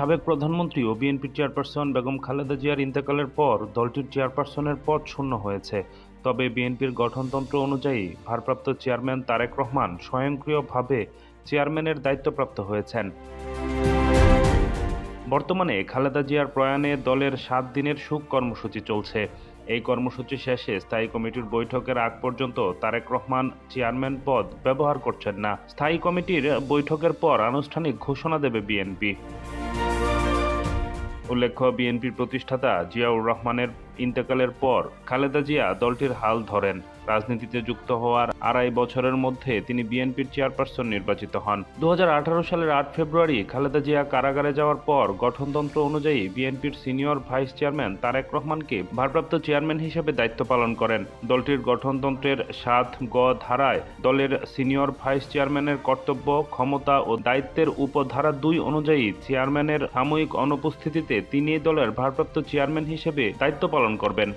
সাবেক প্রধানমন্ত্রী ও বিএনপির চেয়ারপারসন বেগম খালেদা জিয়ার ইন্তেকালের পর দলটির চেয়ারপারসনের পদ শূন্য হয়েছে। তবে বিএনপির গঠনতন্ত্র অনুযায়ী ভারপ্রাপ্ত চেয়ারম্যান তারেক রহমান স্বয়ংক্রিয়ভাবে চেয়ারম্যানের দায়িত্বপ্রাপ্ত হয়েছেন। বর্তমানে খালেদা জিয়ার প্রয়াণে দলের সাত দিনের শোক কর্মসূচি চলছে। এই কর্মসূচি শেষে স্থায়ী কমিটির বৈঠকের আগ পর্যন্ত তারেক রহমান চেয়ারম্যান পদ ব্যবহার করছেন না। স্থায়ী কমিটির বৈঠকের পর আনুষ্ঠানিক ঘোষণা দেবে বিএনপি। উল্লেখ্য, বিএনপির প্রতিষ্ঠাতা জিয়াউর রহমানের ইন্তেকালের পর খালেদা জিয়া দলটির হাল ধরেন। রাজনীতিতে যুক্ত হওয়ার আড়াই বছরের মধ্যে তিনি বিএনপির চেয়ারপারসন নির্বাচিত হন। দুহাজার আঠারো সালের আট ফেব্রুয়ারি খালেদা জিয়া কারাগারে যাওয়ার পর গঠনতন্ত্র অনুযায়ী বিএনপির সিনিয়র ভাইস চেয়ারম্যান তারেক রহমানকে ভারপ্রাপ্ত চেয়ারম্যান হিসেবে দায়িত্ব পালন করেন। দলটির গঠনতন্ত্রের সাত গ, ধারায় দলের সিনিয়র ভাইস চেয়ারম্যানের কর্তব্য, ক্ষমতা ও দায়িত্বের উপধারা দুই অনুযায়ী চেয়ারম্যানের সাময়িক অনুপস্থিতিতে তিনি দলের ভারপ্রাপ্ত চেয়ারম্যান হিসেবে দায়িত্ব পালন করবেন।